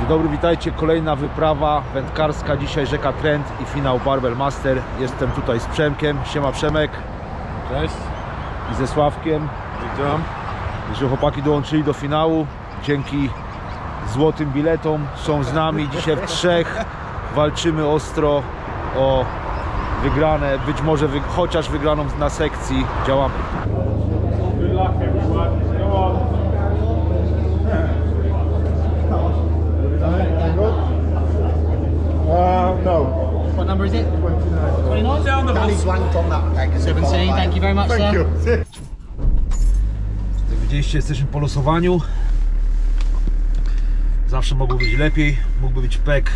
Dzień dobry, witajcie. Kolejna wyprawa wędkarska. Dzisiaj rzeka Trent i finał Barbell Master. Jestem tutaj z Przemkiem. Siema Przemek Cześć, i ze Sławkiem. witam. Że chłopaki dołączyli do finału. Dzięki złotym biletom są z nami. Dzisiaj w trzech walczymy ostro o wygrane, być może wy, chociaż wygraną na sekcji. Działamy. 29. Down the on that. Okay, 'cause it 17, felt thank you very much, Thank sir. Jak widzieliście, jesteśmy po losowaniu. Zawsze mogło być lepiej. Mógłby być pek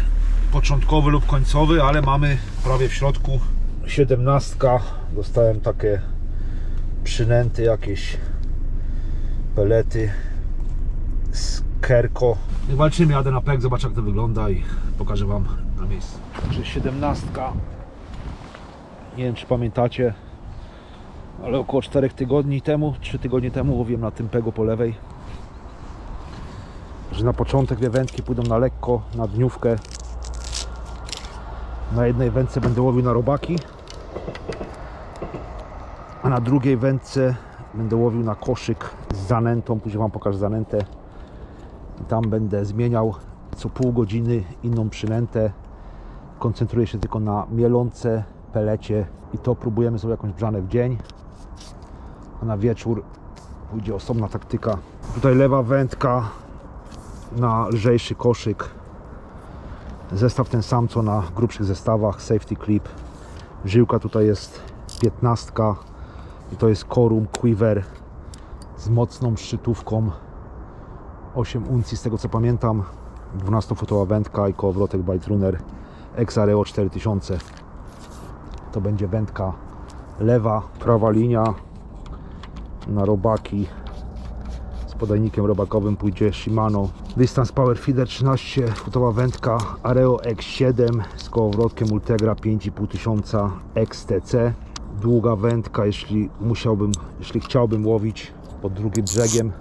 początkowy lub końcowy, ale mamy prawie w środku. Siedemnastka. Dostałem takie przynęty, jakieś pelety z Kerko. Walczymy, jadę na pek, zobaczę jak to wygląda i pokażę Wam na miejscu. Także siedemnastka. Nie wiem czy pamiętacie, ale około 4 tygodni temu, 3 tygodnie temu łowiłem na tym pegu po lewej. Że na początek dwie wędki pójdą na lekko, na dniówkę. Na jednej wędce będę łowił na robaki, a na drugiej wędce będę łowił na koszyk z zanętą. Później Wam pokażę zanętę. Tam będę zmieniał co pół godziny inną przynętę. Koncentruję się tylko na mielące, pelecie i to próbujemy sobie jakąś brzanę w dzień a na wieczór pójdzie osobna taktyka. Tutaj lewa wędka na lżejszy koszyk. Zestaw ten sam co na grubszych zestawach, safety clip. Żyłka tutaj jest 15 i to jest Corum Quiver z mocną szczytówką 8 uncji z tego co pamiętam 12-fotowa wędka i kołowrotek Bite Runner XREO 4000 to będzie wędka lewa, prawa linia. Na robaki z podajnikiem robakowym pójdzie Shimano. Distance Power Feeder 13 futowa wędka Areo X7 z kołowrotkiem Ultegra 5500 XTC długa wędka jeśli musiałbym, jeśli chciałbym łowić pod drugim brzegiem.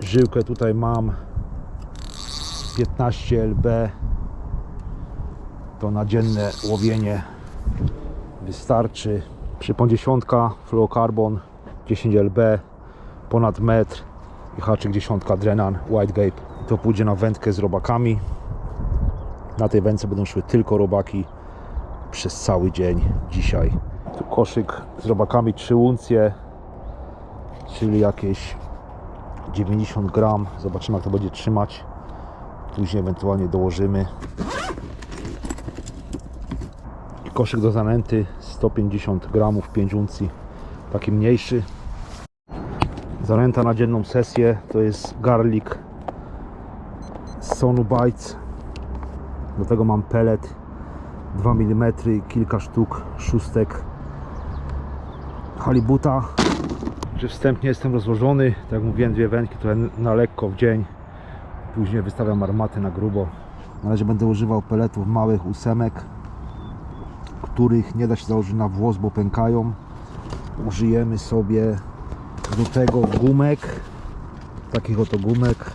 Żyłkę tutaj mam. 15 LB to na dzienne łowienie wystarczy. 10, fluorocarbon 10 LB, ponad metr i haczyk 10 Drenan White Gape. To pójdzie na wędkę z robakami. Na tej wędce będą szły tylko robaki przez cały dzień dzisiaj. Tu koszyk z robakami 3 uncje, czyli jakieś 90 gram. Zobaczymy jak to będzie trzymać. Później ewentualnie dołożymy koszyk do zanęty 150 gramów 5 uncji taki mniejszy. Zanęta na dzienną sesję to jest garlic Sonu Bites. Do tego mam pellet 2 mm kilka sztuk szóstek halibuta. Że wstępnie jestem rozłożony tak jak mówiłem dwie wędki to na lekko w dzień. Później wystawiam armaty na grubo. Na razie będę używał peletów małych ósemek których nie da się założyć na włos, bo pękają. Użyjemy sobie do tego gumek, takich oto gumek.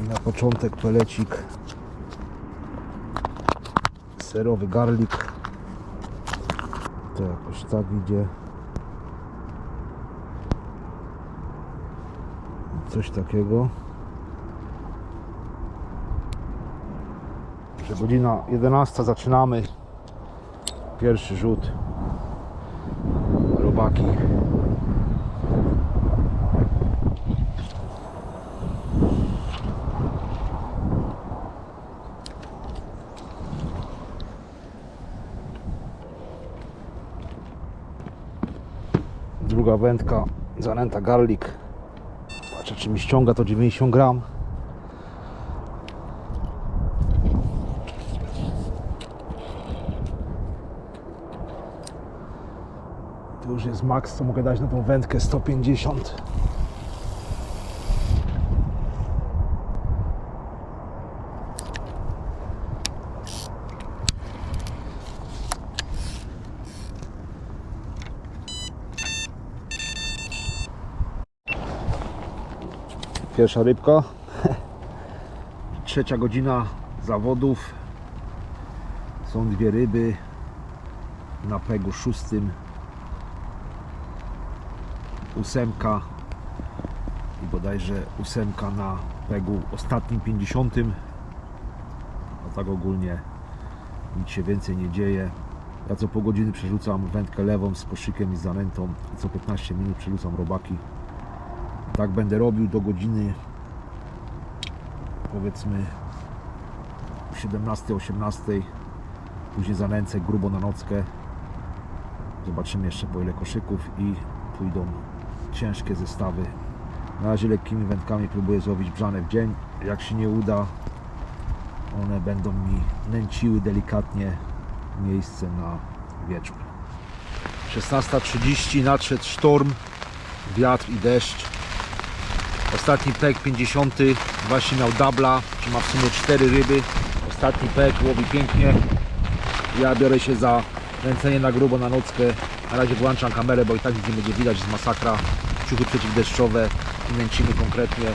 I na początek pelecik serowy garlik. To jakoś tak idzie. Coś takiego. Że godzina 11 zaczynamy. Pierwszy rzut. Robaki. Druga wędka, zanęta garlic. Patrzę czy mi ściąga to 90 gram. Tu już jest maks, co mogę dać na tą wędkę 150. Pierwsza rybka. Trzecia godzina zawodów. Są dwie ryby na pegu szóstym. Ósemka i bodajże ósemka na pegu ostatnim 50. A tak ogólnie nic się więcej nie dzieje. Ja co pół godziny przerzucam wędkę lewą z koszykiem i zanętą co 15 minut przerzucam robaki. Tak będę robił do godziny powiedzmy 17-18 później zanęcę grubo na nockę. Zobaczymy jeszcze po ile koszyków i pójdą ciężkie zestawy. Na razie lekkimi wędkami próbuję złowić brzane w dzień. Jak się nie uda one będą mi nęciły delikatnie miejsce na wieczór. 16.30 nadszedł sztorm wiatr i deszcz Ostatni pek 50 właśnie miał dubla, czyli ma w sumie 4 ryby. Ostatni pek łowi pięknie. Ja biorę się za kręcenie na grubo na nockę. Na razie włączam kamerę, bo i tak nic nie będzie widać, jest masakra. Ciuchy przeciwdeszczowe i nęcimy konkretnie.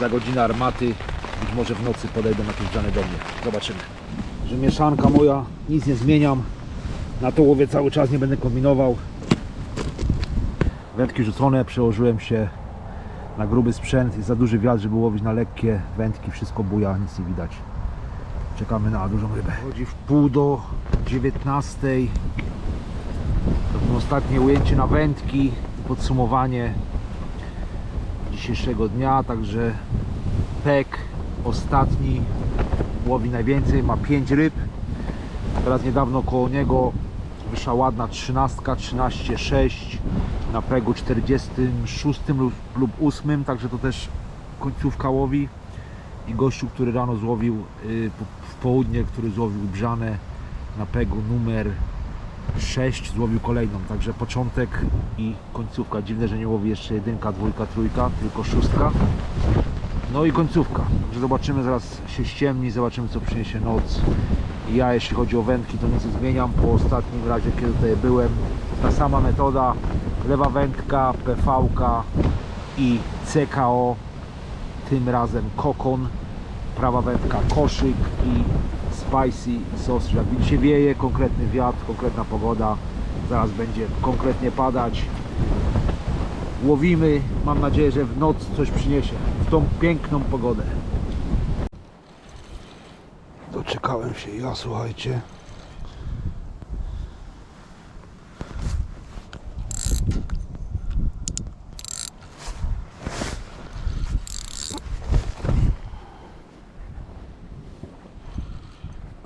Za godzinę armaty, być może w nocy podejdą jakieś dane do mnie. Zobaczymy. Że mieszanka moja, nic nie zmieniam. Na to łowię cały czas, nie będę kombinował. Wędki rzucone, przełożyłem się na gruby sprzęt, jest za duży wiatr, żeby łowić na lekkie wędki, wszystko buja, nic nie widać. Czekamy na dużą rybę. Chodzi w pół do 19. To było ostatnie ujęcie na wędki, podsumowanie dzisiejszego dnia, także pek ostatni łowi najwięcej, ma 5 ryb. Teraz niedawno koło niego wyszła ładna 13, 13,6 na pregu 46 lub, lub 8, także to też końcówka łowi i gościu, który rano złowił y, w południe, który złowił brzane na pegu numer 6, złowił kolejną, także początek i końcówka. Dziwne, że nie łowi jeszcze jedynka, dwójka, trójka, tylko szóstka. No i końcówka. Także zobaczymy, zaraz się ściemni, zobaczymy co przyniesie noc. Ja jeśli chodzi o wędki to nic nie zmieniam po ostatnim razie kiedy tutaj byłem. Ta sama metoda, lewa wędka, PV i CKO. Tym razem kokon, prawa wędka koszyk i spicy sos. Jak widzicie wieje, konkretny wiatr, konkretna pogoda. Zaraz będzie konkretnie padać. Łowimy, mam nadzieję, że w noc coś przyniesie. W tą piękną pogodę. Doczekałem się ja, słuchajcie.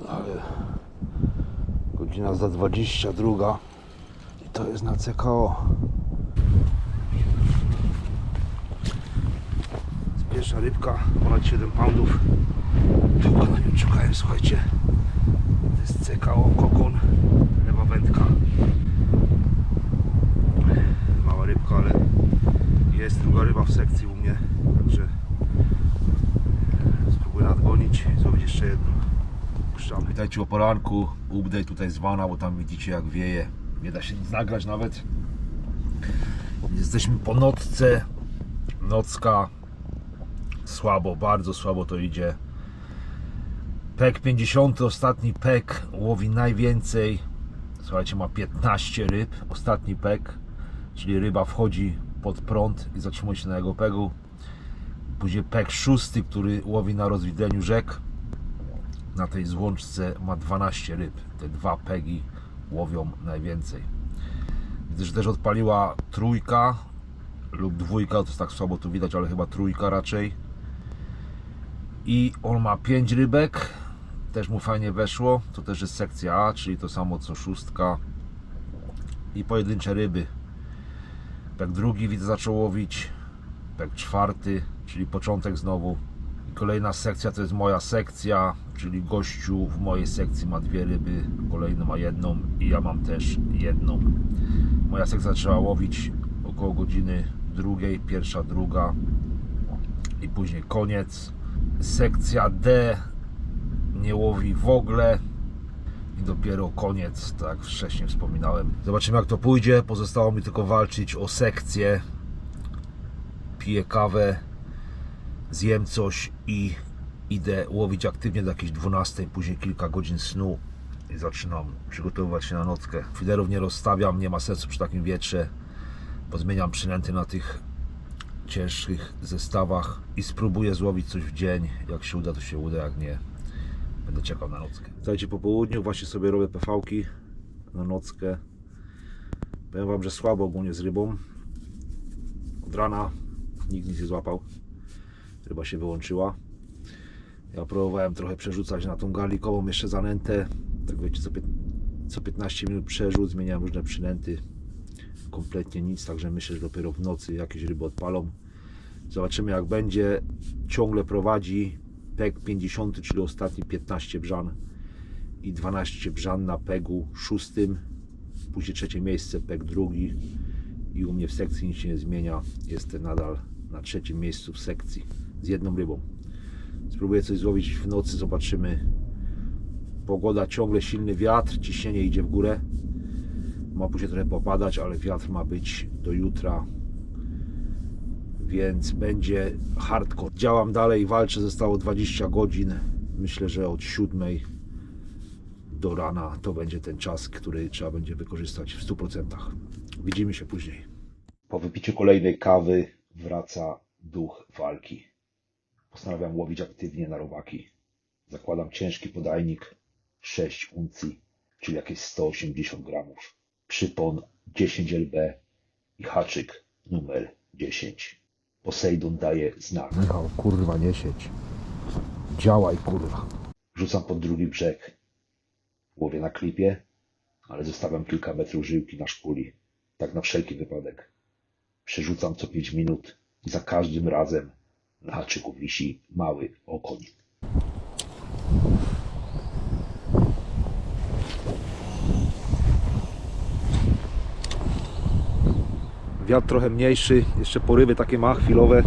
Ale godzina za 22 i to jest na CKO. Pierwsza rybka, ponad 7 poundów. Długo na nią czekałem, słuchajcie. To jest CKO kokon, lewa wędka. Mała rybka, ale jest druga ryba w sekcji u mnie, także spróbuję nadgonić i zrobić jeszcze jedną. Puszczamy. Witajcie o poranku, update tutaj z Wana, bo tam widzicie jak wieje. Nie da się nic nagrać nawet. Jesteśmy po nocce. Nocka słabo, bardzo słabo to idzie. Pek 50, ostatni pek łowi najwięcej. Słuchajcie, ma 15 ryb. Ostatni pek, czyli ryba wchodzi pod prąd i zatrzymuje się na jego pegu. Później pek szósty, który łowi na rozwidleniu rzek. Na tej złączce ma 12 ryb. Te dwa pegi łowią najwięcej. Widzę, że też odpaliła trójka lub dwójka, to jest tak słabo tu widać, ale chyba trójka raczej. I on ma 5 rybek, też mu fajnie weszło. To też jest sekcja A, czyli to samo co szóstka. I pojedyncze ryby. Pek drugi widzę zaczął łowić. Pek czwarty, czyli początek znowu. I kolejna sekcja to jest moja sekcja, czyli gościu w mojej sekcji ma dwie ryby, kolejny ma jedną i ja mam też jedną. Moja sekcja zaczęła łowić około godziny drugiej, pierwsza, druga i później koniec. Sekcja D nie łowi w ogóle i dopiero koniec, tak wcześniej wspominałem. Zobaczymy jak to pójdzie. Pozostało mi tylko walczyć o sekcję. Piję kawę zjem coś i idę łowić aktywnie do jakiejś 12, później kilka godzin snu i zaczynam przygotowywać się na nockę. Fiderów nie rozstawiam, nie ma sensu przy takim wietrze, bo zmieniam przynęty na tych cięższych zestawach i spróbuję złowić coś w dzień. Jak się uda, to się uda, jak nie, będę czekał na nockę. Słuchajcie, po południu właśnie sobie robię PV-ki na nockę. Powiem Wam, że słabo ogólnie z rybą. Od rana nikt nic nie złapał. Ryba się wyłączyła. Ja próbowałem trochę przerzucać na tą garlikową jeszcze zanętę. Tak wiecie, co, co 15 minut przerzut, zmieniałem różne przynęty. Kompletnie nic, także myślę, że dopiero w nocy jakieś ryby odpalą. Zobaczymy jak będzie. Ciągle prowadzi PEG 50, czyli ostatni 15 brzan i 12 brzan na PEGu szóstym. Później trzecie miejsce, PEG drugi i u mnie w sekcji nic się nie zmienia. Jestem nadal na trzecim miejscu w sekcji z jedną rybą. Spróbuję coś złowić w nocy, zobaczymy. Pogoda ciągle silny wiatr, ciśnienie idzie w górę. Ma później trochę popadać, ale wiatr ma być do jutra. Więc będzie hardcore. Działam dalej, walczę, zostało 20 godzin. Myślę, że od 7 do rana to będzie ten czas, który trzeba będzie wykorzystać w 100%. Widzimy się później. Po wypiciu kolejnej kawy wraca duch walki. Postanawiam łowić aktywnie na robaki. Zakładam ciężki podajnik 6 uncji, czyli jakieś 180 gramów. Przypon 10 lb i haczyk numer 10. Posejdon daje znak. Michał, kurwa, nie siedź. Działaj, kurwa. Rzucam pod drugi brzeg. Łowię na klipie, ale zostawiam kilka metrów żyłki na szpuli. Tak na wszelki wypadek. Przerzucam co 5 minut i za każdym razem na haczyku wisi mały okoń. Wiatr trochę mniejszy, jeszcze porywy takie ma chwilowe.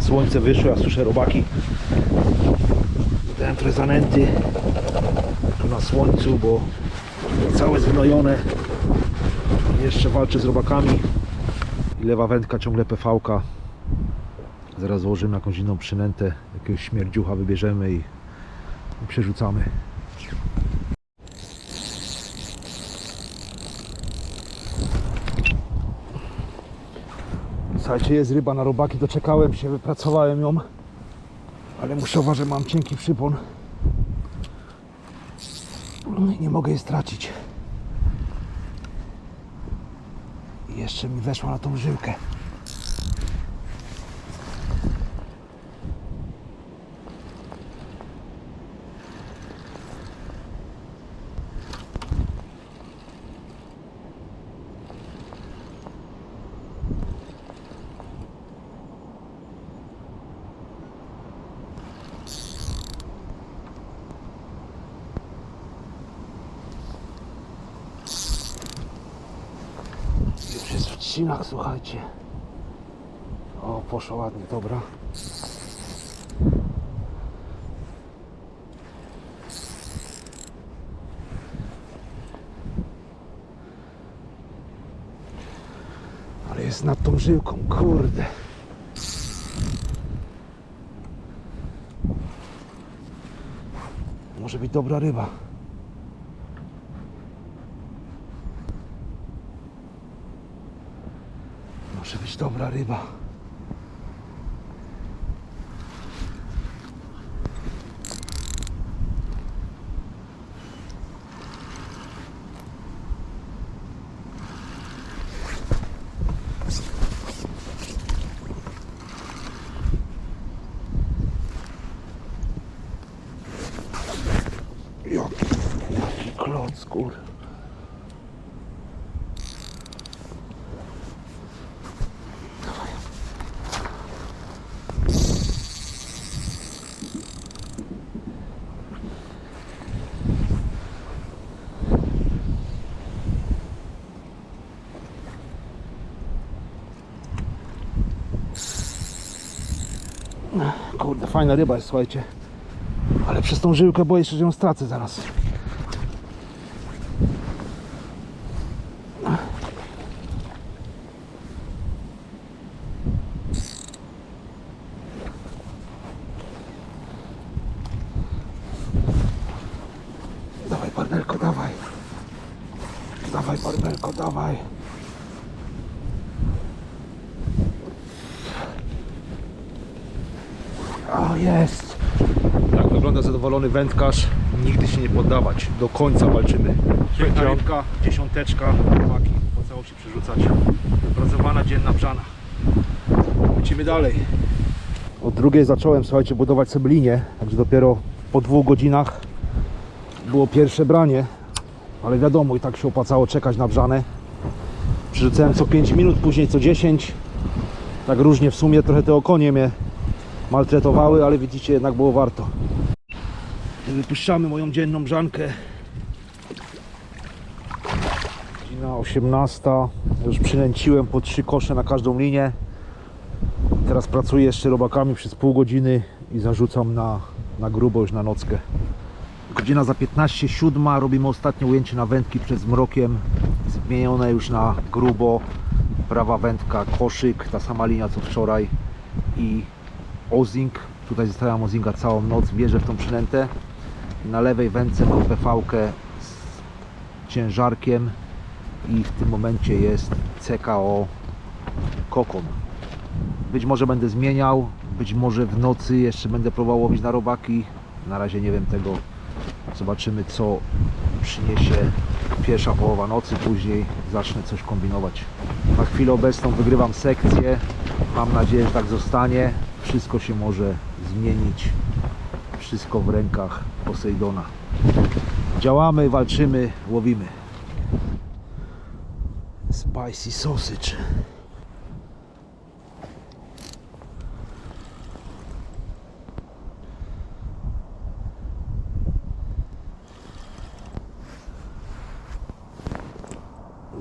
Słońce wyszło, ja słyszę robaki. Dałem trochę zanęty na słońcu, bo całe zgnojone. Jeszcze walczę z robakami. I lewa wędka ciągle PV-ka. Zaraz złożymy jakąś inną przynętę, jakiegoś śmierdziucha wybierzemy i, i przerzucamy. Słuchajcie, jest ryba na robaki, doczekałem się, wypracowałem ją. Ale muszę uważać, mam cienki przypon. No i Nie mogę jej stracić. Jeszcze mi weszła na tą żyłkę. Już trzcinach, słuchajcie. O, poszło ładnie, dobra. Ale jest nad tą żyłką, kurde. Może być dobra ryba. Może być dobra ryba. Jaki, jaki fajna ryba jest, słuchajcie. Ale przez tą żyłkę boję się, że ją stracę zaraz. Dawaj, partnerko, dawaj. Dawaj, partnerko, dawaj. O, jest. Tak wygląda zadowolony wędkarz. Nigdy się nie poddawać. Do końca walczymy. Piękna rybka, dziesiąteczka, chłopaki. Po całości przerzucać. Wypracowana dzienna brzana. Lecimy dalej. O drugiej zacząłem, słuchajcie, budować sobie linię. Także dopiero po dwóch godzinach było pierwsze branie. Ale wiadomo, i tak się opłacało czekać na brzanę. Przerzucałem co 5 minut, później co 10. Tak różnie w sumie trochę te okonie mnie maltretowały, ale widzicie, jednak było warto. Wypuszczamy moją dzienną brzankę. Godzina 18. Już przynęciłem po trzy kosze na każdą linię. Teraz pracuję jeszcze robakami przez pół godziny i zarzucam na, na grubo już na nockę. Godzina za 15, siódma, robimy ostatnie ujęcie na wędki przed zmrokiem. Zmienione już na grubo. Prawa wędka, koszyk, ta sama linia co wczoraj i ozing. Tutaj zostawiam ozinga całą noc, wierzę w tą przynętę. Na lewej wędce mam pv z ciężarkiem i w tym momencie jest CKO Kokon. Być może będę zmieniał, być może w nocy jeszcze będę próbował łowić na robaki. Na razie nie wiem tego. Zobaczymy co przyniesie pierwsza połowa nocy, później zacznę coś kombinować. Na chwilę obecną wygrywam sekcję. Mam nadzieję, że tak zostanie. Wszystko się może zmienić. Wszystko w rękach Posejdona. Działamy, walczymy, łowimy. Spicy sausage.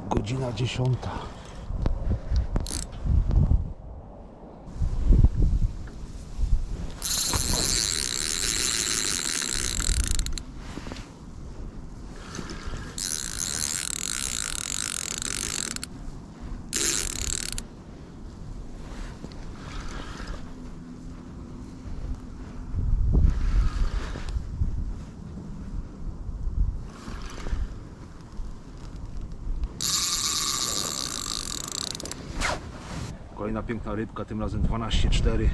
Godzina dziesiąta. Kolejna piękna rybka, tym razem 12,4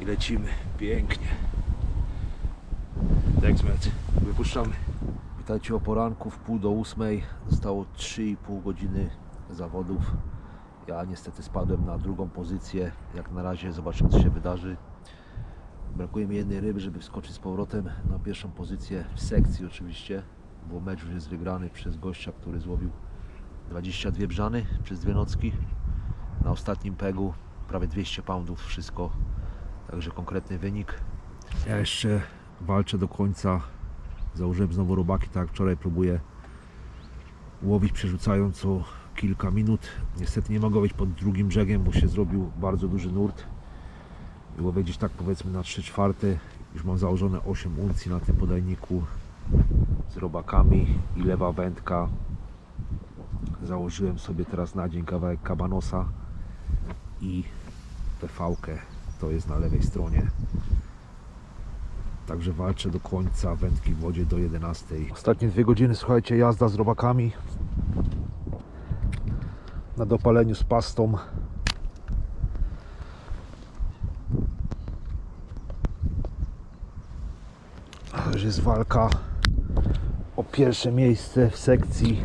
i lecimy pięknie. Dexmet, wypuszczamy. Witajcie o poranku, w pół do ósmej. Zostało 3,5 godziny zawodów. Ja niestety spadłem na drugą pozycję. Jak na razie zobaczymy co się wydarzy. Brakuje mi jednej ryby, żeby wskoczyć z powrotem na pierwszą pozycję w sekcji oczywiście, bo mecz już jest wygrany przez gościa, który złowił 22 brzany przez dwie nocki na ostatnim pegu prawie 200 poundów wszystko. Także konkretny wynik. Ja jeszcze walczę do końca. Założyłem znowu robaki tak jak wczoraj próbuję łowić przerzucając co kilka minut. Niestety nie mogę być pod drugim brzegiem bo się zrobił bardzo duży nurt. I łowię gdzieś tak powiedzmy na 3 czwarte. Już mam założone 8 uncji na tym podajniku z robakami i lewa wędka. Założyłem sobie teraz na dzień kawałek kabanosa i pv to jest na lewej stronie. Także walczę do końca wędki w wodzie do 11 ostatnie dwie godziny słuchajcie jazda z robakami. Na dopaleniu z pastą. Już jest walka o pierwsze miejsce w sekcji.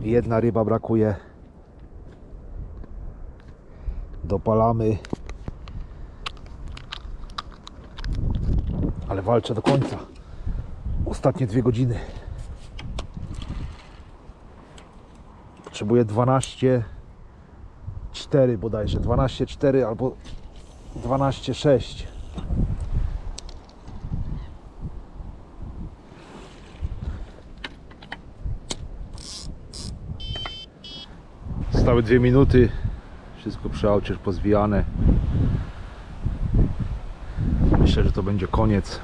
Jedna ryba brakuje dopalamy ale walczę do końca. Ostatnie dwie godziny. Potrzebuję 12 4 bodajże. 12 4 albo 12 6 Zostały dwie minuty. Wszystko przy aucie pozwijane. Myślę, że to będzie koniec.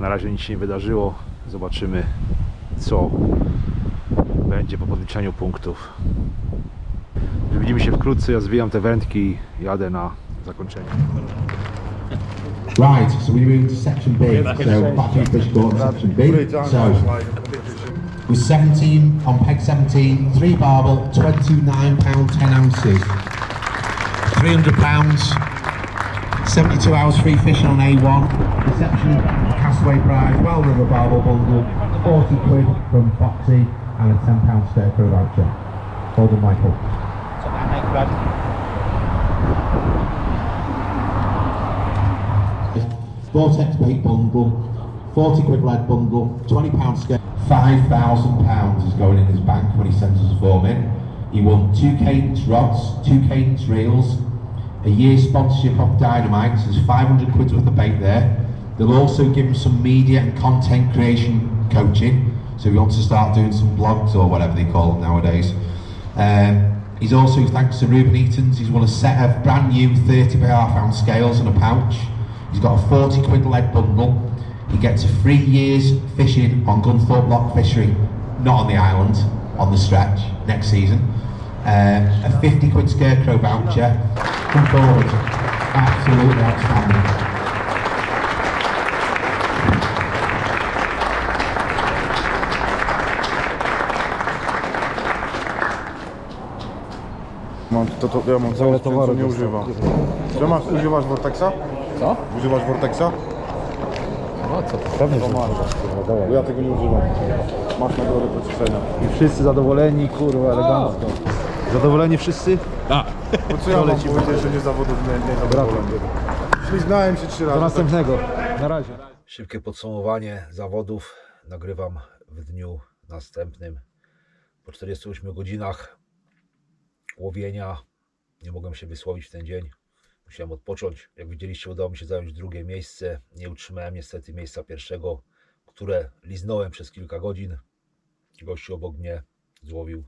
Na razie nic się nie wydarzyło. Zobaczymy, co będzie po podliczeniu punktów. Widzimy się wkrótce. Ja zwijam te wędki i jadę na zakończenie. Right, so we move to section B. So Batu Fish Court, section B. So with 17 on peg 17, 3 barbel, £29 10 ounces. £300, 72 hours free fishing on A1, reception castaway prize, well river barbel bundle, 40 quid from Foxy and a £10 scarecrow voucher. Hold on Michael. So that make blood. Vortex bait bundle, 40 quid lead bundle, 20 pound scale. 5,000 pounds is going in his bank when he sends us a form in. He won two cadence rods, two cadence reels, a year sponsorship of Dynamite, so there's 500 quid worth of bait there. They'll also give him some media and content creation coaching, so he wants to start doing some blogs or whatever they call them nowadays. Um, he's also, thanks to Ruben Eatons, he's won a set of brand new 30 by half ounce scales and a pouch. He's got a 40 quid lead bundle. He gets a three years fishing on Gunthorpe Lock Fishery, not on the island, on the stretch next season. Um, a 50 quid scarecrow voucher. Come forward. Absolutely outstanding. Mam, to, to, ja mam cały sprzęt, co nie używam. Czy masz, używasz Vortexa? Co? Używasz Vortexa? No co, to pewnie, że. Bo ja tego nie używam. Masz nagrodę pocieszenia. I wszyscy zadowoleni, kurwa, elegancko. Zadowoleni wszyscy? No co ja mam powiedzieć, że nie zawodów nie, nie zadowolony. Śliznąłem się trzy razy. Do następnego. Na razie. Szybkie podsumowanie zawodów nagrywam w dniu następnym. Po 48 godzinach łowienia nie mogłem się wysłowić w ten dzień. Musiałem odpocząć. Jak widzieliście, udało mi się zająć drugie miejsce. Nie utrzymałem niestety miejsca pierwszego, które liznąłem przez kilka godzin. Gościu obok mnie złowił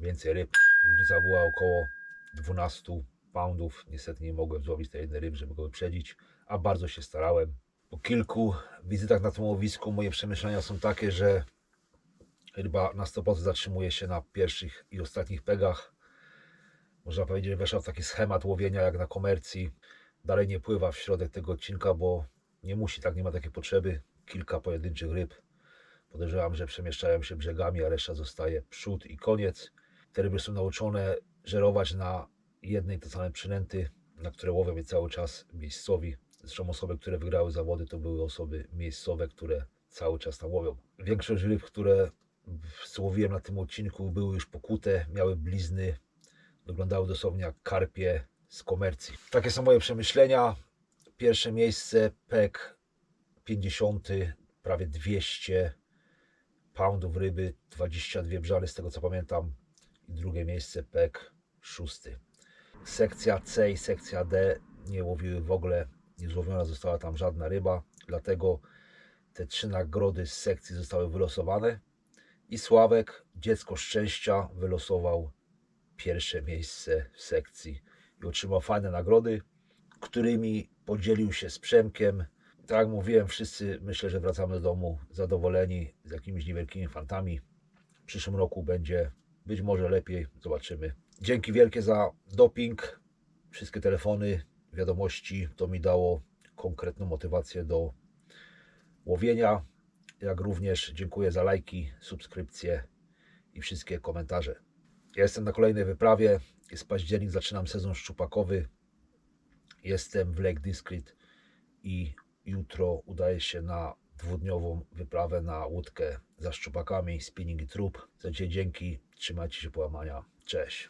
więcej ryb. Różnica była około 12 poundów. Niestety nie mogłem złowić tej jednej ryb, żeby go wyprzedzić, a bardzo się starałem. Po kilku wizytach na tym łowisku moje przemyślenia są takie, że ryba na 100% zatrzymuje się na pierwszych i ostatnich pegach. Można powiedzieć, że weszła w taki schemat łowienia jak na komercji. Dalej nie pływa w środek tego odcinka, bo nie musi, tak nie ma takiej potrzeby. Kilka pojedynczych ryb. Podejrzewam, że przemieszczają się brzegami, a reszta zostaje przód i koniec. Te ryby są nauczone żerować na jednej to same przynęty, na które łowią je cały czas miejscowi. Zresztą osoby, które wygrały zawody, to były osoby miejscowe, które cały czas tam łowią. Większość ryb, które złowiłem na tym odcinku, były już pokute, miały blizny, wyglądały dosłownie jak karpie z komercji. Takie są moje przemyślenia. Pierwsze miejsce PEK 50, prawie 200 poundów ryby, 22 brzany z tego co pamiętam. I drugie miejsce PEK 6. Sekcja C i sekcja D nie łowiły w ogóle, nie złowiona została tam żadna ryba, dlatego te trzy nagrody z sekcji zostały wylosowane. I Sławek, dziecko szczęścia, wylosował pierwsze miejsce w sekcji i otrzymał fajne nagrody, którymi podzielił się z Przemkiem. Tak jak mówiłem, wszyscy myślę, że wracamy do domu zadowoleni z jakimiś niewielkimi fantami. W przyszłym roku będzie być może lepiej, zobaczymy. Dzięki wielkie za doping, wszystkie telefony, wiadomości. To mi dało konkretną motywację do łowienia. Jak również dziękuję za lajki, subskrypcje i wszystkie komentarze. Jestem na kolejnej wyprawie. Jest październik, zaczynam sezon szczupakowy. Jestem w Lake Discreet i jutro udaję się na dwudniową wyprawę na łódkę za szczupakami, spinning i trup. Dzięki, trzymajcie się połamania. Cześć.